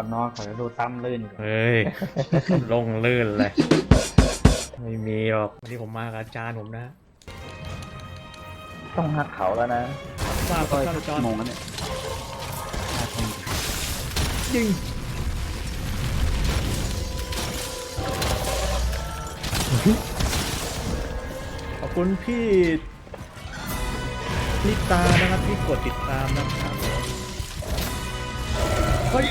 ก่อนนอนขอจะดูตั้มลื่นก่อนเฮ้ย ลงลื่นเลย ไม่มีหรอกวันนี้ผมมากับอาจารย์ผมนะต้องหักเขาแล้วนะทราบคก็รับท่านอาจารย์โมงแล้วเนี่ยยิงขอบคุณพี่ลิตานะครับที่กดติดตามนะครับเฮ้ย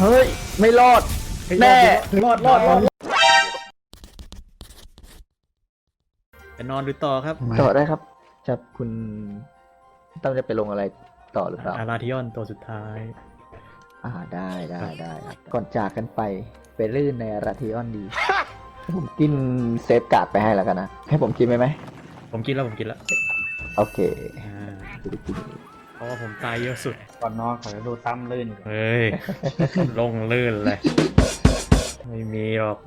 เฮ้ย ไม่รอด แน่ รอดรอดรอดจะนอนหรือต่อครับต่อได้ครับจะคุณตั้มจะไปลงอะไรต่อหรือเปล่าอาราธิออนตัวสุดท้าย อ่าได้ได้ได้ครับก่อนจากกันไปไปลื่นในอาราธิออนดีให้ผมกินเซฟการ์ดไปให้แล้วกันนะ ให้ผมกินไหมไหม ผมกินแล้วผมกินแล้ว โอเคอ่าจะได้กิน เพราะว่าผมตายเยอะสุด ก่อนนอนขอจะดูตั้มลื่นก่อนเฮ้ย ลงลื่นเลย ไม่มีหรอก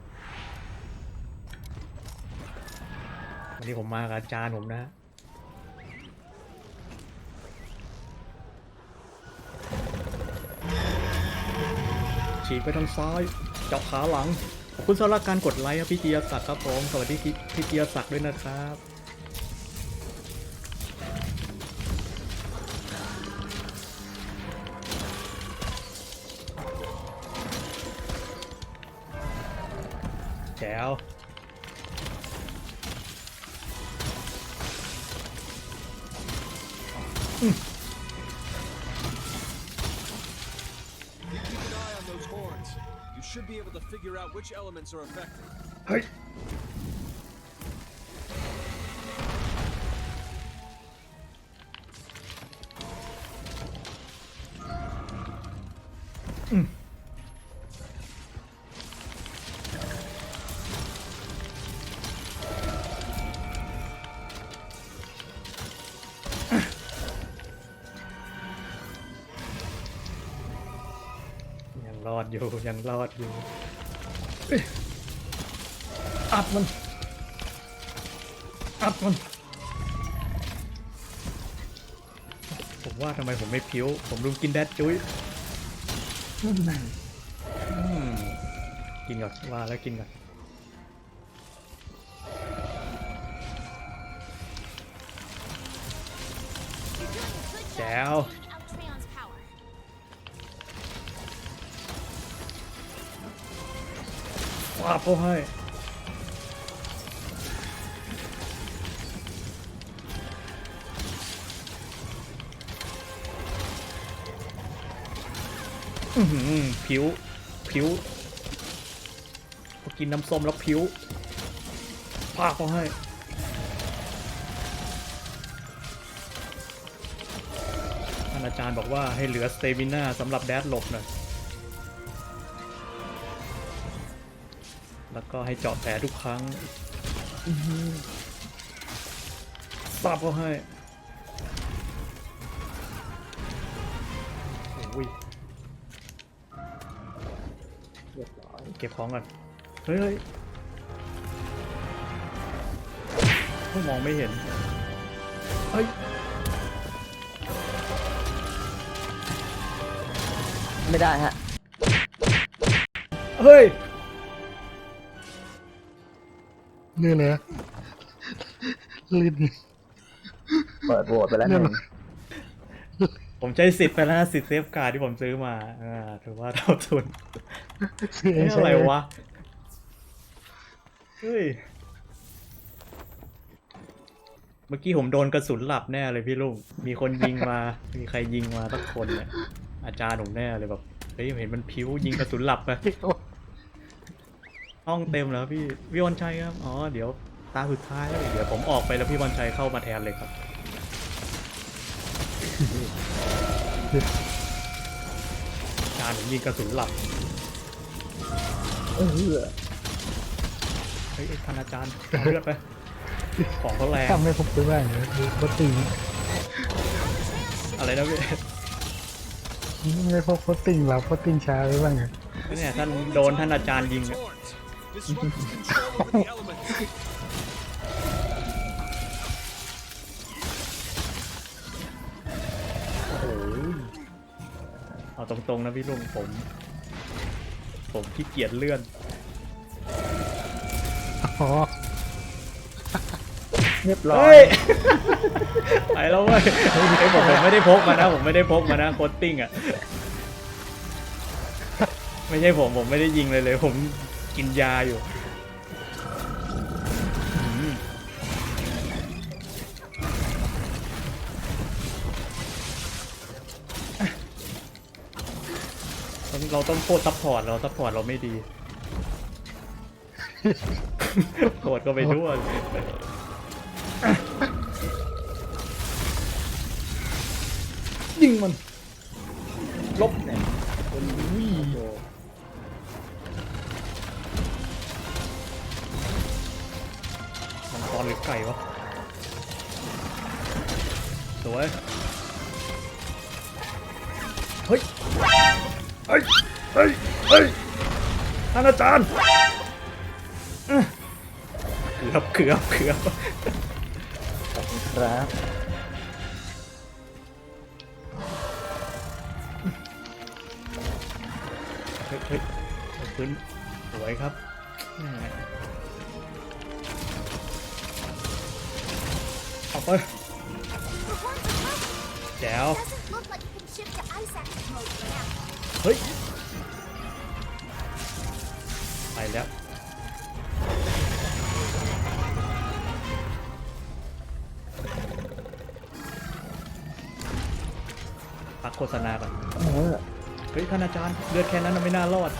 วันนี้ผมมากับอาจารย์ผมนะ ฉีกไปทางซ้าย เจาะขาหลัง ขอบคุณสำหรับการกดไลค์ครับพี่เจียศักดิ์ครับผม สวัสดีพี่พี่เจียศักดิ์ด้วยนะครับ horns, you should be able to figure out which elements hmm. are affected. เฮ้ อดอยู่ยังรอดอยู่เอ้ยอัดมันอัดมัน ผมว่าทำไมผมไม่พิ้ว ผมลืมกินแดดจุ้ยอืมกินก่อนว่าแล้วกินก่อนแจ๋ว ว่าเขาให้ผิว ผิวพอกินน้ำส้มแล้วผิวพาเขาให้ อาจารย์บอกว่าให้เหลือสเตมิน่าสำหรับแดดหลบหน่อย ก็ให้เจาะแผลทุกครั้งสับเขาให้โอ้ยเก็บของก่อน เฮ้ยเฮ้ยเขามองไม่เห็น เฮ้ยไม่ได้ฮะ เฮ้ย นี่เลยนะลิ้นเปิดโหวตไปแล้วหเนี่ยนึ่งผมใช้สิทธิ์ไปแล้วนะสิทธิ์เซฟการ์ดที่ผมซื้อมา อ่าถือว่าเท่าทุนเสียเฮ้ยใช่อะไรวะ เฮ้ย เมื่อกี้ผมโดนกระสุนหลับแน่เลยพี่ลุง มีคนยิงมา มีใครยิงมาสักคนเนี่ยอาจารย์ผมแน่เลยแบบ เฮ้ยเห็นมันพิ้วยิงกระสุนหลับไป ห้องเต็มแล้วพี่พี่วันชัยครับอ๋อเดี๋ยวตาสุดท้ายแล้วเดี๋ยวผมออกไปแล้วพี่วันชัยเข้ามาแทนเลยครับอาจารย์ผมยิงกระสุนหลับเออเฮ้ยท่านอาจารย์เอาเลือดไปของเขาแรงทำให้ผมไปบ้างเลยก็ติงอะไรนะพี่ไม่พบก็ติงหลับก็ติงช้าไปบ้างไงเนี่ยท่านโดนท่านอาจารย์ยิง อะ Horns. Disrupt control over the elements. โอ้โหเอาตรงๆนะพี่ลุงผม ผมขี้เกียจเลื่อน อ๋อเรียบร้อเฮ้ยย ไปแล้วเว้ยเฮ้ยผมผมไม่ได้พกมานะ ผมไม่ได้พกมานะโคตติ้งอะ ไม่ใช่ผมผมไม่ได้ยิงเลยเลย ผม กินยาอยู่เราต้องโทษซัพพอร์ตเราซัพพอร์ตเราไม่ดีโกรธก็ไปทั่วยยิงมัน ลบเนี่ยวิ่ ไก่วะสวยเฮ้ยเฮ้ยเฮ้ยเฮ้ยท่านอาจารย์อื้อเกือบเกือบเกือบครับเฮ้ยเฮ้ยเอาพื้นสวยครับ to ice active mode for now. เฮ้ย ไปแล้ว พักโฆษณาก่อนเออเฮ้ยท่านอาจารย์ เลือดแค่นั้นนะไม่น่ารอด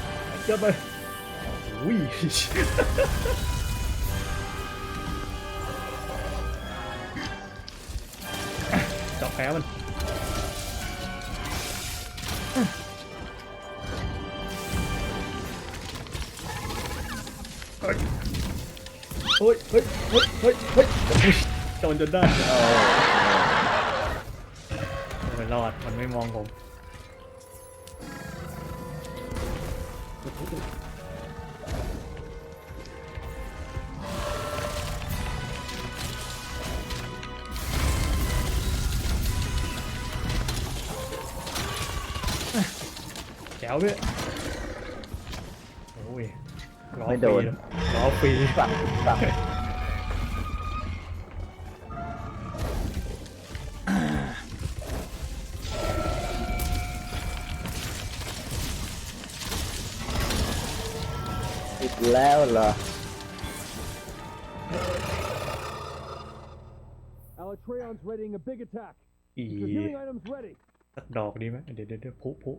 เยอะไปอุ้ย แผลมันเฮ้ยเฮ้ยเฮ้ยเฮ้ยเฮ้ยเฮ้ยอุ๊ยโดนจนได้ไม่รอด มันไม่มองผม จ๋วด้วยโอ้ยล้อไม่ฟโดรีน ล้อฟรีสั่งสั่งอีกแล้วเหรอ Alatreon's readying a big attack. อี Your healing items ready. สักดอกดีไหมเดี๋ยวเดี๋ยวเดี๋ยวพุพุ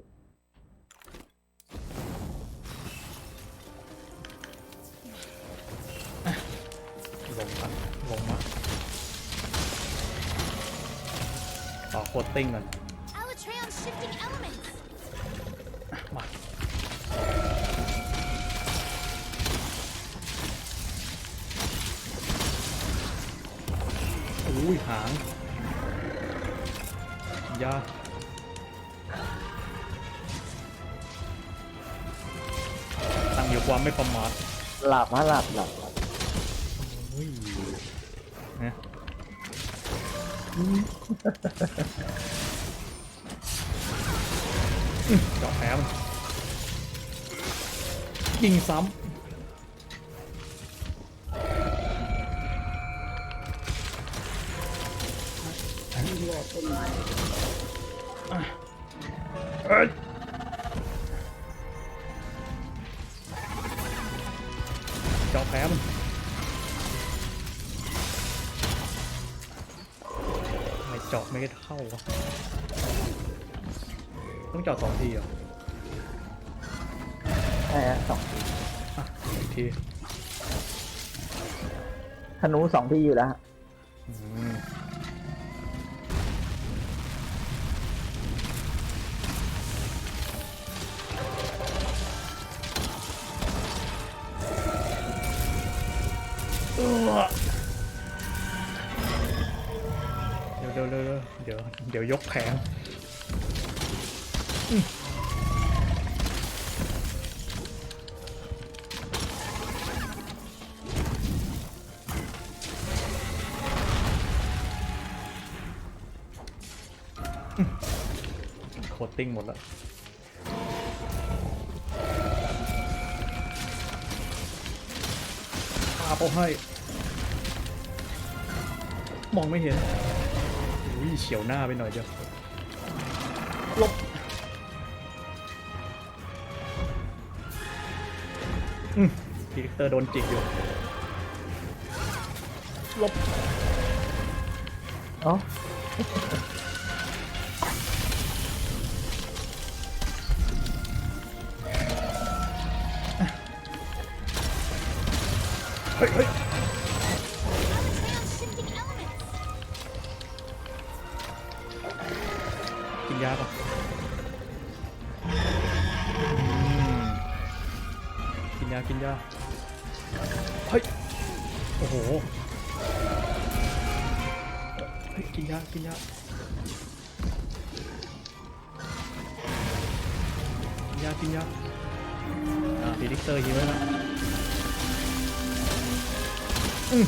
โคตติ้งก่อน Alatreon's shifting elements. มาอุ้ยหางยาตั้งอยู่ความไม่ประมาทหลับฮะหลับหลับหลับอุ้ยนะ เจาะแผลมันยิงซ้ำอะเอ้ยเจาะแผลมัน เจาะไม่ได้เข้าวะต้องเจาะสองทีเหรอใช่ฮะสองอะอีกทีธนูสองที่อยู่แล้วฮะ เร็เดี๋ยวเดี๋ยวยกแผงโคตติ้งหมดละวาเอาให้ มองไม่เห็น อุ้ยเฉียวหน้าไปหน่อยเดียวหลบอืมพีเตอร์โดนจิกอยู่หลบเอ้าเฮ้ย ฮ้ยกินยากินยากินยากินยาอ่าพีดิกเตอร์ยิงไว้แล้วอืม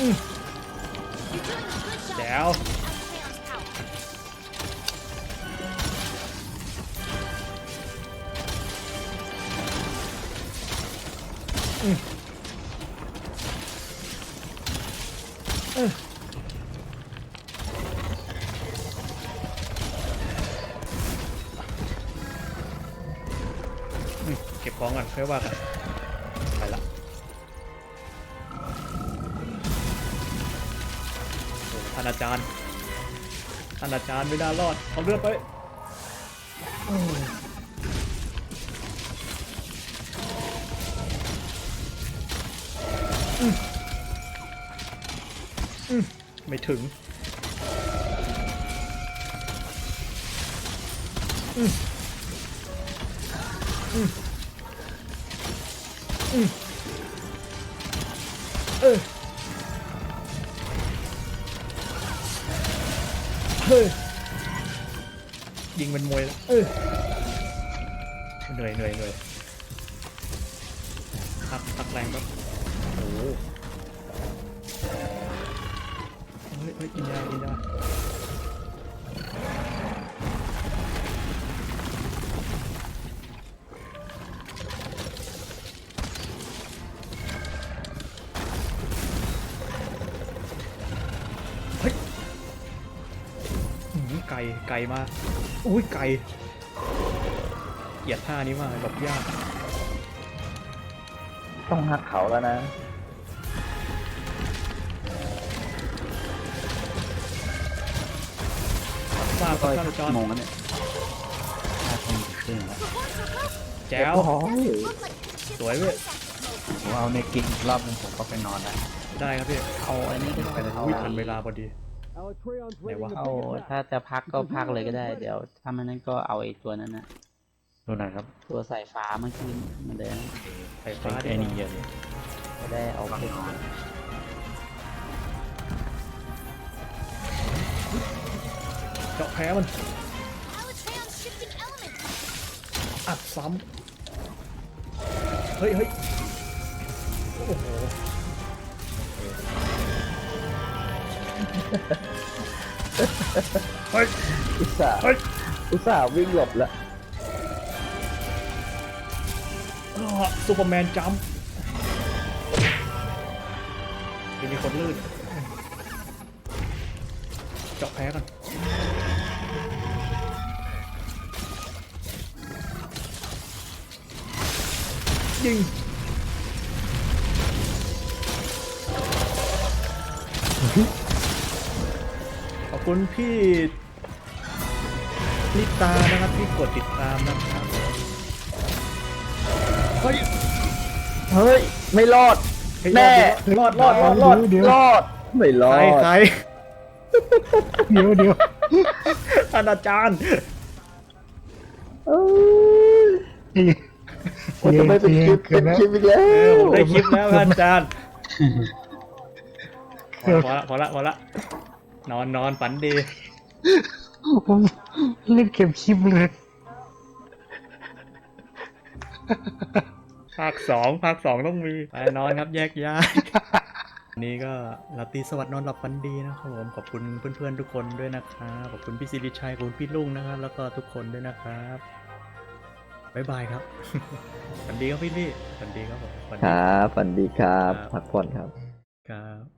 อืม You're doing a good job. แจ๋ว Out trams power. ของก่อนค่อยว่ากันไปละโอ้ท่านอาจารย์ท่านอาจารย์ไม่น่ารอดเอาเลือดไปอืมอืมอืม เออเฮ้ยยิงเป็นมวยแล้วเออเหนื่อยเหนื่อยเหนื่อยพักพักแรงครับโอ้โหเฮ้ยเฮ้ยกินยากินยา ไก่ไก่มาอุ้ยไก่เกลียดท่านี้มากเลยแบบยาก ต้องหักเขาแล้วนะ ทราบครับท่านอาจารย์โมงแล้วเนี่ยห้าทุ่มครึ่งแล้วแจ๋ว โอ้ย Look like you can shift Đuổi to vậy. Isaac mode. ผมเอาในกินอีกรอบนึงผมก็ไปนอนแล้วได้ครับพี่ เอาอันนี้ก็ได้เอาอุ้ยทันเวลาพอดี Alatrion's ready Này to เอา bring it ถ้า back. จะพักก็พักเลยก็ได้ เดี๋ยวถ้ามันนั้นก็เอาไอ้ตัวนั้นนะดูหน่อยครับตัวสายฟ้าเมื่อกี้มันเดินไฟฟ้าไอ้นี่เย็นจะได้เอาไปเจาะแพ้มัน How the trams shifting elements. อัดซ้ำเฮ้ยเฮ้ยโอ้โห เฮ้ยอุตส่าห์เฮ้ยอุตส่าห์วิ่งหลบแล้วอ้าวซูเปอร์แมนจัมป์ยังมีคนลื่นเจาะแพ้กันยิงขอบ คุณพี่ลิตานะครับที่กดติดตามนะครับเฮ้ยเฮ้ย ไม่รอดเฮ้ยแน่รอดรอดรอดรอดเดี๋ยว รอด ไม่รอใครดใครเดี๋ยวเดี๋ยวท่านอาจารย์เอ้ยเดี๋ยวว่าจะไม่เป็นคลิปเกืเป็อบนแล้วคลิปอีกแล้วเออผมได้คลิปแล้วท่านอาจารย์พเกืออบละพอละพอละพอละ นอนนอนฝันดี ผมเล่นเก็บคลิปเลยภาคสองภาคสองต้องมีไปนอนครับแยกย้ายวันนี้ก็ลาตรีสวัสดิ์นอนหลับฝันดีนะครับผมขอบคุณเพื่อนๆทุกคนด้วยนะครับขอบคุณพี่สิริชัยขอบคุณพี่ลุงนะครับ แล้วก็ทุกคนด้วยนะครับบ๊ายบายครับฝันดีครับพี่ลี่ฝันดีครับผมฝันคดีรับฝันดีครับครับ พักผ่อนครับครับ